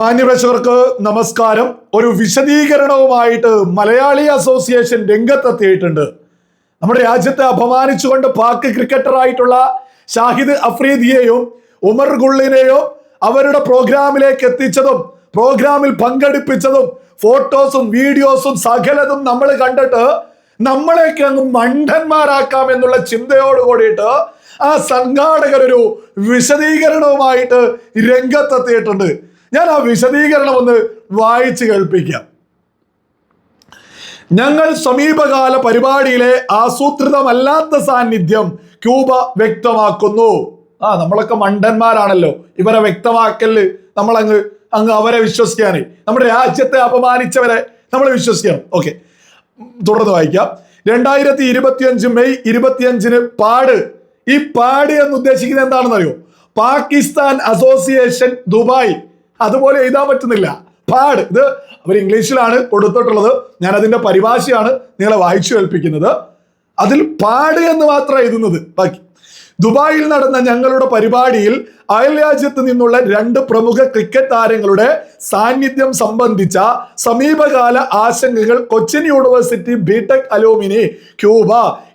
മാന്യപ്രേക്ഷകർക്ക് നമസ്കാരം. ഒരു വിശദീകരണവുമായിട്ട് മലയാളി അസോസിയേഷൻ രംഗത്തെത്തിയിട്ടുണ്ട്. നമ്മുടെ രാജ്യത്തെ അപമാനിച്ചുകൊണ്ട് പാക് ക്രിക്കറ്ററായിട്ടുള്ള ഷാഹിദ് അഫ്രീദിയെയും ഉമർ ഗുള്ളിനെയും അവരുടെ പ്രോഗ്രാമിലേക്ക് എത്തിച്ചതും പ്രോഗ്രാമിൽ പങ്കെടുപ്പിച്ചതും ഫോട്ടോസും വീഡിയോസും സകലതും നമ്മൾ കണ്ടിട്ട് നമ്മളെയൊക്കെ അങ്ങ് മണ്ടന്മാരാക്കാം എന്നുള്ള ചിന്തയോട് കൂടിയിട്ട് ആ സംഘാടകരൊരു വിശദീകരണവുമായിട്ട് രംഗത്തെത്തിയിട്ടുണ്ട്. ഞാൻ ആ വിശദീകരണം ഒന്ന് വായിച്ചു കേൾപ്പിക്കാം. ഞങ്ങൾ സമീപകാല പരിപാടിയിലെ ആസൂത്രിതമല്ലാത്ത സാന്നിധ്യം ക്യൂബ വ്യക്തമാക്കുന്നു. ആ നമ്മളൊക്കെ മണ്ടന്മാരാണല്ലോ. ഇവരെ വ്യക്തമാക്കൽ നമ്മൾ അങ്ങ് അങ്ങ് അവരെ വിശ്വസിക്കാനേ. നമ്മുടെ രാജ്യത്തെ അപമാനിച്ചവരെ നമ്മൾ വിശ്വസിക്കണം. ഓക്കെ. തുടർന്ന് വായിക്കാം. രണ്ടായിരത്തി ഇരുപത്തിയഞ്ച് മെയ് ഇരുപത്തിയഞ്ചിന് പാട്. ഈ പാട് എന്ന് ഉദ്ദേശിക്കുന്നത് എന്താണെന്ന് അറിയോ പാകിസ്ഥാൻ അസോസിയേഷൻ ദുബായ്. അതുപോലെ എഴുതാൻ പറ്റുന്നില്ല. പാട്. ഇത് അവർ ഇംഗ്ലീഷിലാണ് കൊടുത്തിട്ടുള്ളത്. ഞാൻ അതിന്റെ പരിഭാഷയാണ് നിങ്ങളെ വായിച്ചു കേൾപ്പിക്കുന്നത്. അതിൽ പാട് എന്ന് മാത്രം എഴുതുന്നത്. ബാക്കി ദുബായിൽ നടന്ന ഞങ്ങളുടെ പരിപാടിയിൽ അയൽ രാജ്യത്ത് നിന്നുള്ള രണ്ട് പ്രമുഖ ക്രിക്കറ്റ് താരങ്ങളുടെ സാന്നിധ്യം സംബന്ധിച്ച സമീപകാല ആശങ്കകൾ Cochin university B Tech alumni Cuba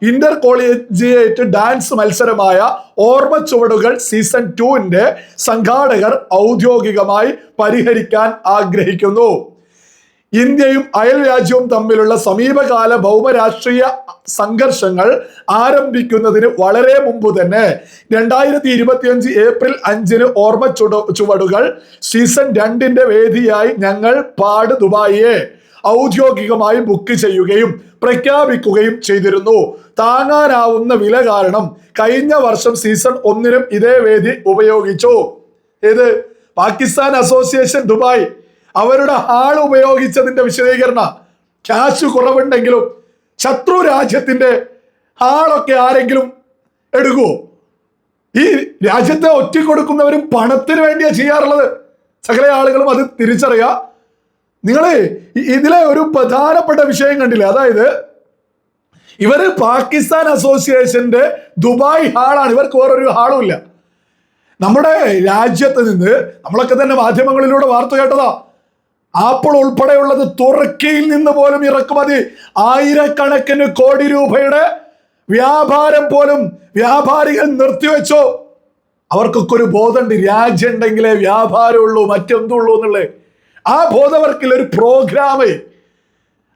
inter collegiate dance മത്സരമായ ഓർമ്മ ചുവടുകൾ സീസൺ ടുവിന്റെ സംഘാടകർ ഔദ്യോഗികമായി പരിഹരിക്കാൻ ആഗ്രഹിക്കുന്നു. ഇന്ത്യയും അയൽ രാജ്യവും തമ്മിലുള്ള സമീപകാല ഭൗമരാഷ്ട്രീയ സംഘർഷങ്ങൾ ആരംഭിക്കുന്നതിന് വളരെ മുമ്പ് തന്നെ രണ്ടായിരത്തി ഇരുപത്തിയഞ്ച് ഏപ്രിൽ അഞ്ചിന് ഓർമ്മ ചുട ചുവടുകൾ സീസൺ രണ്ടിന്റെ വേദിയായി ഞങ്ങൾ പാട് ദുബായിയെ ഔദ്യോഗികമായി ബുക്ക് ചെയ്യുകയും പ്രഖ്യാപിക്കുകയും ചെയ്തിരുന്നു. താങ്ങാനാവുന്ന വില കാരണം കഴിഞ്ഞ വർഷം സീസൺ ഒന്നിനും ഇതേ വേദി ഉപയോഗിച്ചു. ഇത് പാകിസ്ഥാൻ അസോസിയേഷൻ ദുബായ്. അവരുടെ ഹാൾ ഉപയോഗിച്ചതിന്റെ വിശദീകരണ. ക്യാഷ് കുറവുണ്ടെങ്കിലും ശത്രു രാജ്യത്തിന്റെ ഹാളൊക്കെ ആരെങ്കിലും എടുക്കുവോ? ഈ രാജ്യത്തെ ഒറ്റിക്കൊടുക്കുന്നവരും പണത്തിന് വേണ്ടിയാണ് ചെയ്യാറുള്ളത്. സകല ആളുകളും അത് തിരിച്ചറിയുക നിങ്ങൾ ഇതിലെ ഒരു പ്രധാനപ്പെട്ട വിഷയം കണ്ടില്ലേ? അതായത് ഇവർ പാകിസ്ഥാൻ അസോസിയേഷന്റെ ദുബായ് ഹാളാണ്. ഇവർക്ക് വേറൊരു ഹാളും ഇല്ല. നമ്മുടെ രാജ്യത്ത് നിന്ന് നമ്മളൊക്കെ തന്നെ മാധ്യമങ്ങളിലൂടെ വാർത്ത കേട്ടതാ. ആപ്പിൾ ഉൾപ്പെടെയുള്ളത് തുർക്കിയിൽ നിന്ന് പോലും ഇറക്കുമതി. ആയിരക്കണക്കിന് കോടി രൂപയുടെ വ്യാപാരം പോലും വ്യാപാരികൾ നിർത്തിവെച്ചു. അവർക്കൊക്കെ ഒരു ബോധമുണ്ട് രാജ്യം ഉണ്ടെങ്കിലേ വ്യാപാരമുള്ളൂ മറ്റെന്തുള്ളൂ എന്നുള്ളത് ആ ബോധവർക്കിൽ ഒരു പ്രോഗ്രാം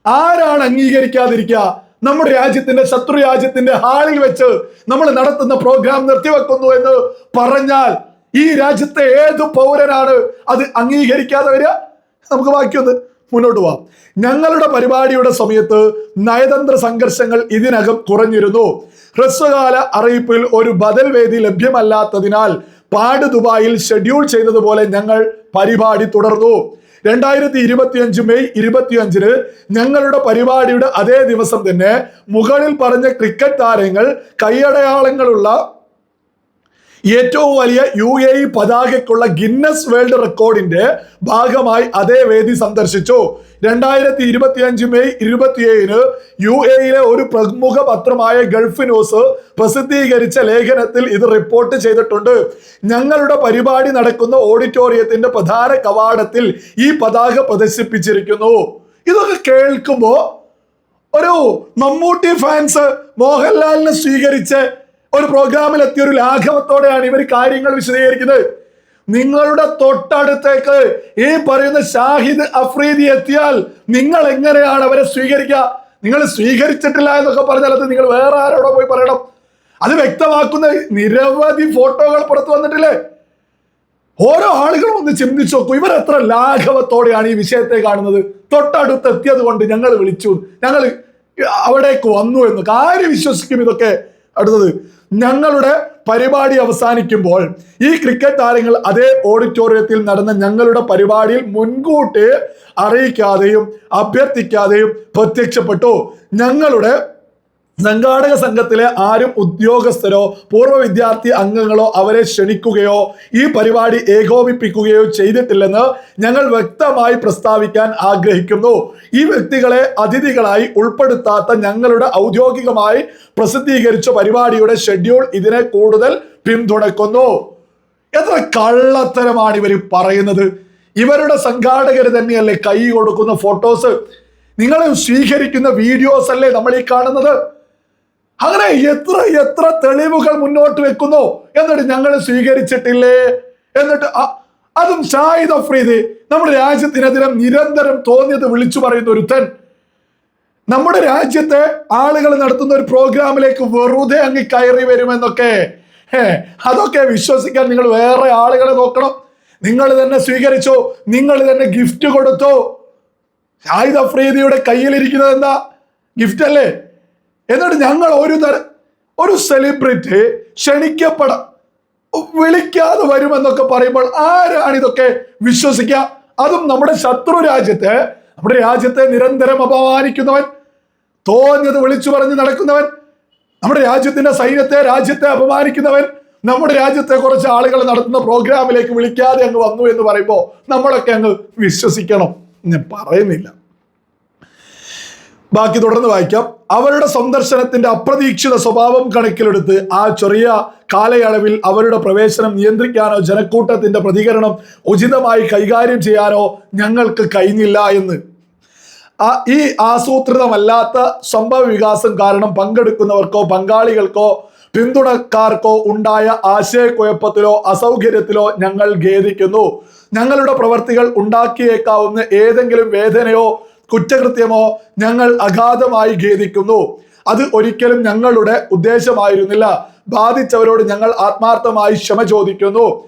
ആരാണ് അംഗീകരിക്കാതിരിക്കുക? നമ്മുടെ രാജ്യത്തിന്റെ ശത്രു രാജ്യത്തിന്റെ ഹാളിൽ വെച്ച് നമ്മൾ നടത്തുന്ന പ്രോഗ്രാം നിർത്തിവെക്കുന്നു എന്ന് പറഞ്ഞാൽ ഈ രാജ്യത്തെ ഏത് പൗരനാണ് അത് അംഗീകരിക്കാതെ വരിക? നമുക്ക് ബാക്കിയൊന്ന് മുന്നോട്ട് പോവാം. ഞങ്ങളുടെ പരിപാടിയുടെ സമയത്ത് നയതന്ത്ര സംഘർഷങ്ങൾ ഇതിനകം കുറഞ്ഞിരുന്നു. ഹ്രസ്വകാല അറിയിപ്പിൽ ഒരു ബദൽ വേദി ലഭ്യമല്ലാത്തതിനാൽ പാട് ദുബായിൽ ഷെഡ്യൂൾ ചെയ്തതുപോലെ ഞങ്ങൾ പരിപാടി തുടർന്നു. രണ്ടായിരത്തി ഇരുപത്തിയഞ്ച് മെയ് ഇരുപത്തിയഞ്ചിന് ഞങ്ങളുടെ പരിപാടിയുടെ അതേ ദിവസം തന്നെ മുകളിൽ പറഞ്ഞ ക്രിക്കറ്റ് താരങ്ങൾ കൈയടയാളങ്ങളുള്ള ഏറ്റവും വലിയ യു എ ഇ പതാകയ്ക്കുള്ള ഗിന്നസ് വേൾഡ് റെക്കോർഡിന്റെ ഭാഗമായി അതേ വേദി സന്ദർശിച്ചു. രണ്ടായിരത്തി ഇരുപത്തിയഞ്ച് മെയ് ഇരുപത്തിയേഴിന് യു എയിലെ ഒരു പ്രമുഖ പത്രമായ ഗൾഫ് ന്യൂസ് പ്രസിദ്ധീകരിച്ച ലേഖനത്തിൽ ഇത് റിപ്പോർട്ട് ചെയ്തിട്ടുണ്ട്. ഞങ്ങളുടെ പരിപാടി നടക്കുന്ന ഓഡിറ്റോറിയത്തിന്റെ പ്രധാന കവാടത്തിൽ ഈ പതാക പ്രദർശിപ്പിച്ചിരിക്കുന്നു. ഇതൊക്കെ കേൾക്കുമ്പോ ഒരു മമ്മൂട്ടി ഫാൻസ് മോഹൻലാലിനെ സ്വീകരിച്ച് ഒരു പ്രോഗ്രാമിൽ എത്തിയ ഒരു ലാഘവത്തോടെയാണ് ഇവർ കാര്യങ്ങൾ വിശദീകരിക്കുന്നത്. നിങ്ങളുടെ തൊട്ടടുത്തേക്ക് ഈ പറയുന്ന ഷാഹിദ് അഫ്രീദി എത്തിയാൽ നിങ്ങൾ എങ്ങനെയാണ് അവരെ സ്വീകരിക്കുക? നിങ്ങൾ സ്വീകരിച്ചിട്ടില്ല എന്നൊക്കെ പറഞ്ഞാൽ അത് നിങ്ങൾ വേറെ ആരോടോ പോയി പറയണം. അത് വ്യക്തമാക്കുന്ന നിരവധി ഫോട്ടോകൾ പുറത്തു വന്നിട്ടില്ലേ? ഓരോ ആളുകളും ഒന്ന് ചിന്തിച്ചു നോക്കൂ. ഇവർ എത്ര ലാഘവത്തോടെയാണ് ഈ വിഷയത്തെ കാണുന്നത്? തൊട്ടടുത്ത് എത്തിയത് കൊണ്ട് ഞങ്ങൾ വിളിച്ചു. ഞങ്ങൾ അവിടേക്ക് വന്നു എന്ന് കാര്യം വിശ്വസിക്കും ഇതൊക്കെ. അടുത്തത് ഞങ്ങളുടെ പരിപാടി അവസാനിക്കുമ്പോൾ ഈ ക്രിക്കറ്റ് താരങ്ങൾ അതേ ഓഡിറ്റോറിയത്തിൽ നടന്ന ഞങ്ങളുടെ പരിപാടിയിൽ മുൻകൂട്ടി അറിയിക്കാതെയും അഭ്യർത്ഥിക്കാതെയും പ്രത്യക്ഷപ്പെട്ടു. ഞങ്ങളുടെ സംഘാടക സംഘത്തിലെ ആരും ഉദ്യോഗസ്ഥരോ പൂർവ വിദ്യാർത്ഥി അംഗങ്ങളോ അവരെ ക്ഷണിക്കുകയോ ഈ പരിപാടി ഏകോപിപ്പിക്കുകയോ ചെയ്തിട്ടില്ലെന്ന് ഞങ്ങൾ വ്യക്തമായി പ്രസ്താവിക്കാൻ ആഗ്രഹിക്കുന്നു. ഈ വ്യക്തികളെ അതിഥികളായി ഉൾപ്പെടുത്താത്ത ഞങ്ങളുടെ ഔദ്യോഗികമായി പ്രസിദ്ധീകരിച്ച പരിപാടിയുടെ ഷെഡ്യൂൾ ഇതിനെ കൂടുതൽ പിന്തുണക്കുന്നു എത്ര കള്ളത്തരമാണ് ഇവർ പറയുന്നത്? ഇവരുടെ സംഘാടകർ തന്നെയല്ലേ കൈ കൊടുക്കുന്ന ഫോട്ടോസ്? നിങ്ങൾ സ്വീകരിക്കുന്ന വീഡിയോസ് അല്ലേ നമ്മൾ ഈ കാണുന്നത്? അങ്ങനെ എത്ര എത്ര തെളിവുകൾ മുന്നോട്ട് വെക്കുന്നു എന്നിട്ട് ഞങ്ങൾ സ്വീകരിച്ചിട്ടില്ലേ? എന്നിട്ട് അതും ഷാഹിദ് അഫ്രീദ് നമ്മുടെ രാജ്യത്തിനെതിരെ നിരന്തരം തോന്നിയത് വിളിച്ചു പറയുന്ന ഒരുത്തൻ. നമ്മുടെ രാജ്യത്തെ ആളുകൾ നടത്തുന്ന ഒരു പ്രോഗ്രാമിലേക്ക് വെറുതെ അങ്ങ് കയറി വരുമെന്നൊക്കെ. അതൊക്കെ വിശ്വസിക്കാൻ നിങ്ങൾ വേറെ ആളുകളെ നോക്കണം. നിങ്ങൾ തന്നെ സ്വീകരിച്ചു നിങ്ങൾ തന്നെ ഗിഫ്റ്റ് കൊടുത്തു. ഷാഹിദ് അഫ്രീദിയുടെ കയ്യിലിരിക്കുന്നത് എന്താ? ഗിഫ്റ്റ് അല്ലേ? എന്നിട്ട് ഞങ്ങൾ ഒരു തരം ഒരു സെലിബ്രിറ്റി ക്ഷണിക്കപ്പെട. വിളിക്കാതെ വരുമെന്നൊക്കെ പറയുമ്പോൾ ആരാണ് ഇതൊക്കെ വിശ്വസിക്കുക? അതും നമ്മുടെ ശത്രു രാജ്യത്തെ നമ്മുടെ രാജ്യത്തെ നിരന്തരം അപമാനിക്കുന്നവൻ തോന്നിയത് വിളിച്ചു പറഞ്ഞ് നടക്കുന്നവൻ നമ്മുടെ രാജ്യത്തിന്റെ സൈന്യത്തെ രാജ്യത്തെ അപമാനിക്കുന്നവൻ നമ്മുടെ രാജ്യത്തെ കുറച്ച് ആളുകൾ നടത്തുന്ന പ്രോഗ്രാമിലേക്ക് വിളിക്കാതെ അങ്ങ് വന്നു എന്ന് പറയുമ്പോൾ നമ്മളൊക്കെ അങ്ങ് വിശ്വസിക്കണം. ഞാൻ പറയുന്നില്ല. ബാക്കി തുടർന്ന് വായിക്കാം. അവരുടെ സന്ദർശനത്തിന്റെ അപ്രതീക്ഷിത സ്വഭാവം കണക്കിലെടുത്ത് ആ ചെറിയ കാലയളവിൽ അവരുടെ പ്രവേശനം നിയന്ത്രിക്കാനോ ജനക്കൂട്ടത്തിന്റെ പ്രതികരണം ഉചിതമായി കൈകാര്യം ചെയ്യാനോ ഞങ്ങൾക്ക് കഴിഞ്ഞില്ല എന്ന്. ആ ഈ ആസൂത്രിതമല്ലാത്ത സംഭവ വികാസം കാരണം പങ്കെടുക്കുന്നവർക്കോ പങ്കാളികൾക്കോ പിന്തുണക്കാർക്കോ ഉണ്ടായ ആശയക്കുഴപ്പത്തിലോ അസൗകര്യത്തിലോ ഞങ്ങൾ ഖേദിക്കുന്നു. ഞങ്ങളുടെ പ്രവർത്തികൾ ഉണ്ടാക്കിയേക്കാവുന്ന ഏതെങ്കിലും വേദനയോ കുറ്റകൃത്യമോ ഞങ്ങൾ അഗാധമായി ഖേദിക്കുന്നു. അത് ഒരിക്കലും ഞങ്ങളുടെ ഉദ്ദേശമായിരുന്നില്ല. ബാധിച്ചവരോട് ഞങ്ങൾ ആത്മാർത്ഥമായി ക്ഷമ ചോദിക്കുന്നു.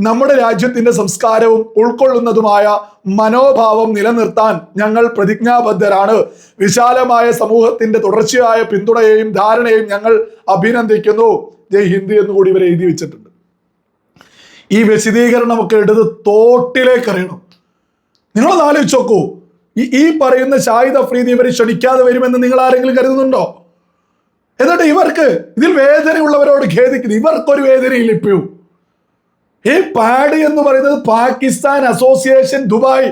നമ്മുടെ രാജ്യത്തിന്റെ സംസ്കാരവും ഉൾക്കൊള്ളുന്നതുമായ മനോഭാവം നിലനിർത്താൻ ഞങ്ങൾ പ്രതിജ്ഞാബദ്ധരാണ്. വിശാലമായ സമൂഹത്തിന്റെ തുടർച്ചയായ പിന്തുണയെയും ധാരണയെയും ഞങ്ങൾ അഭിനന്ദിക്കുന്നു. ജയ് ഹിന്ദ് എന്ന് കൂടി ഇവർ എഴുതി വെച്ചിട്ടുണ്ട്. ഈ വിശദീകരണമൊക്കെ എടുത്ത് തോട്ടിലേക്ക് അറിയണം നിങ്ങളൊന്ന് ആലോചിച്ച് നോക്കൂ. ഈ പറയുന്ന ഷാഹിദ് അഫ്രീദി ഇവർ ക്ഷണിക്കാതെ വരുമെന്ന് നിങ്ങൾ ആരെങ്കിലും കരുതുന്നുണ്ടോ? എന്നിട്ട് ഇവർക്ക് ഇതിൽ വേദനയുള്ളവരോട് ഖേദിക്കുന്നു. ഇവർക്കൊരു വേദനയില്ല ഇപ്പോഴും ഈ പാഡ് എന്ന് പറയുന്നത് പാകിസ്ഥാൻ അസോസിയേഷൻ ദുബായ്.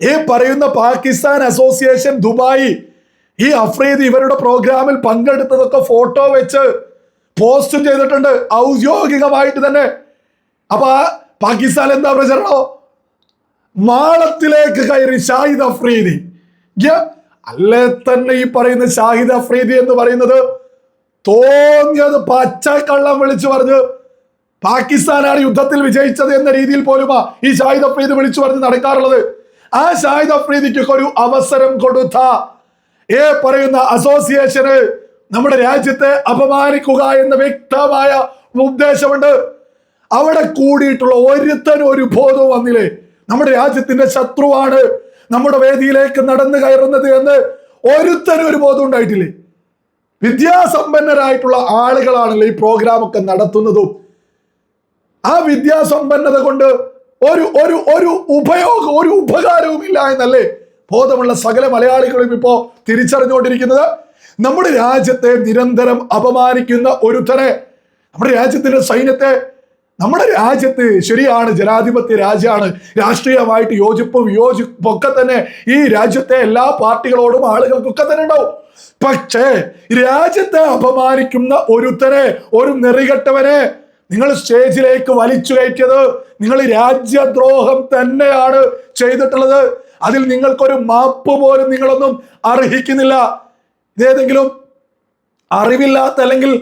ഈ പറയുന്ന പാകിസ്ഥാൻ അസോസിയേഷൻ ദുബായ് ഈ അഫ്രീദ് ഇവരുടെ പ്രോഗ്രാമിൽ പങ്കെടുത്തതൊക്കെ ഫോട്ടോ വെച്ച് പോസ്റ്റും ചെയ്തിട്ടുണ്ട്. ഔദ്യോഗികമായിട്ട് തന്നെ. അപ്പൊ പാകിസ്ഥാൻ എന്താ പ്രചരണോ? മാളത്തിലേക്ക് കയറി ഷാഹിദ് അഫ്രീദി. അല്ലേ തന്നെ ഈ പറയുന്ന ഷാഹിദ് അഫ്രീദി എന്ന് പറയുന്നത്? തോന്നിയത് പച്ചക്കള്ളം വിളിച്ചു പറഞ്ഞ് പാകിസ്ഥാനാണ് യുദ്ധത്തിൽ വിജയിച്ചത് എന്ന രീതിയിൽ പോലുമാ ഈ ഷാഹിദ് അഫ്രീദി വിളിച്ചു പറഞ്ഞ് നടക്കാറുള്ളത്. ആ ഷാഹിദ് അഫ്രീദിക്ക് ഒരു അവസരം കൊടുത്ത. ഏ പറയുന്ന അസോസിയേഷന് നമ്മുടെ രാജ്യത്തെ അപമാനിക്കുക എന്ന വ്യക്തമായ ഉദ്ദേശമുണ്ട്. അവിടെ കൂടിയിട്ടുള്ള ഒരുത്തനും ഒരു ബോധവും വന്നില്ലേ? നമ്മുടെ രാജ്യത്തിന്റെ ശത്രുവാണ്. നമ്മുടെ വേദിയിലേക്ക് നടന്നു കയറുന്നത് എന്ന് ഒരുത്തനും ഒരു ബോധം ഉണ്ടായിട്ടില്ലേ? വിദ്യാസമ്പന്നരായിട്ടുള്ള ആളുകളാണല്ലോ ഈ പ്രോഗ്രാം ഒക്കെ നടത്തുന്നതും. ആ വിദ്യാസമ്പന്നത കൊണ്ട് ഒരു ഒരു ഒരു ഉപയോഗം ഒരു ഉപകാരവും ഇല്ല എന്നല്ലേ ബോധമുള്ള സകല മലയാളികളും ഇപ്പോ തിരിച്ചറിഞ്ഞുകൊണ്ടിരിക്കുന്നത്? നമ്മുടെ രാജ്യത്തെ നിരന്തരം അപമാനിക്കുന്ന ഒരുത്തനെ നമ്മുടെ രാജ്യത്തിന്റെ സൈന്യത്തെ നമ്മുടെ രാജ്യത്ത് ശരിയാണ് ജനാധിപത്യ രാജ്യമാണ്. രാഷ്ട്രീയമായിട്ട് യോജിപ്പും വിയോജിപ്പും ഒക്കെ തന്നെ ഈ രാജ്യത്തെ എല്ലാ പാർട്ടികളോടും ആളുകൾക്കൊക്കെ തന്നെ ഉണ്ടാവും. പക്ഷേ രാജ്യത്തെ അപമാനിക്കുന്ന ഒരുത്തനെ ഒരു നെറികെട്ടവനെ നിങ്ങൾ സ്റ്റേജിലേക്ക് വലിച്ചു കയറ്റിയത് നിങ്ങൾ രാജ്യദ്രോഹം തന്നെയാണ് ചെയ്തിട്ടുള്ളത്. അതിൽ നിങ്ങൾക്കൊരു മാപ്പ് പോലും നിങ്ങളൊന്നും അർഹിക്കുന്നില്ല. ഇതേതെങ്കിലും അറിവില്ലാത്ത അല്ലെങ്കിൽ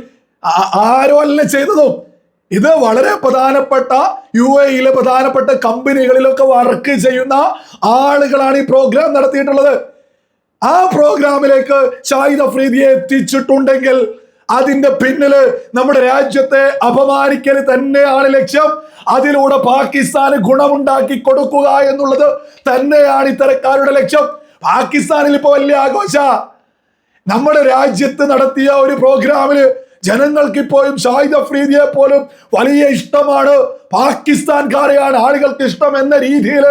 ആരോ അല്ല ചെയ്തതും ഇത് വളരെ പ്രധാനപ്പെട്ട യു എയിലെ പ്രധാനപ്പെട്ട കമ്പനികളിലൊക്കെ വർക്ക് ചെയ്യുന്ന ആളുകളാണ് ഈ പ്രോഗ്രാം നടത്തിയിട്ടുള്ളത്. ആ പ്രോഗ്രാമിലേക്ക് ഷാഹിദ് അഫ്രീദിയെ എത്തിച്ചിട്ടുണ്ടെങ്കിൽ അതിന്റെ പിന്നിൽ നമ്മുടെ രാജ്യത്തെ അപമാനിക്കൽ തന്നെയാണ് ലക്ഷ്യം. അതിലൂടെ പാകിസ്ഥാന് ഗുണമുണ്ടാക്കി കൊടുക്കുക എന്നുള്ളത് തന്നെയാണ് ഇത്തരക്കാരുടെ ലക്ഷ്യം. പാകിസ്ഥാനിൽ ഇപ്പൊ വലിയ ആഘോഷ. നമ്മുടെ രാജ്യത്ത് നടത്തിയ ഒരു പ്രോഗ്രാമിൽ ജനങ്ങൾക്ക് ഇപ്പോഴും ഷാഹിദ് അഫ്രീദിയെ പോലും വലിയ ഇഷ്ടമാണ്. പാകിസ്ഥാൻകാരെയാണ് ആളുകൾക്ക് ഇഷ്ടം എന്ന രീതിയിൽ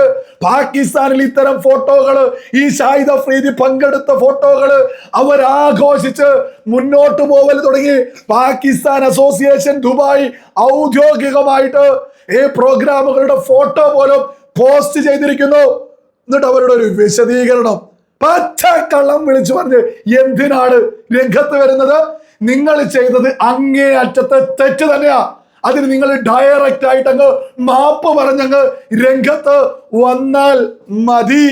പാകിസ്ഥാനിൽ ഇത്തരം ഫോട്ടോകൾ ഈ ഷാഹിദ് അഫ്രീദി പങ്കെടുത്ത ഫോട്ടോകൾ അവർ ആഘോഷിച്ച് മുന്നോട്ട് പോവൽ തുടങ്ങി. പാകിസ്ഥാൻ അസോസിയേഷൻ ദുബായ് ഔദ്യോഗികമായിട്ട് ഈ പ്രോഗ്രാമുകളുടെ ഫോട്ടോ പോലും പോസ്റ്റ് ചെയ്തിരിക്കുന്നു. എന്നിട്ട് അവരുടെ ഒരു വിശദീകരണം. പച്ചക്കള്ളം വിളിച്ചു പറഞ്ഞ് എന്തിനാണ് രംഗത്ത് വരുന്നത്? നിങ്ങൾ ചെയ്തത് അങ്ങേ അറ്റത്തെ തെറ്റ് തന്നെയാ. അതിന് നിങ്ങൾ ഡയറക്റ്റ് ആയിട്ട് അങ്ങ് മാപ്പ് പറഞ്ഞങ്ങ് രംഗത്ത് വന്നാൽ മതി.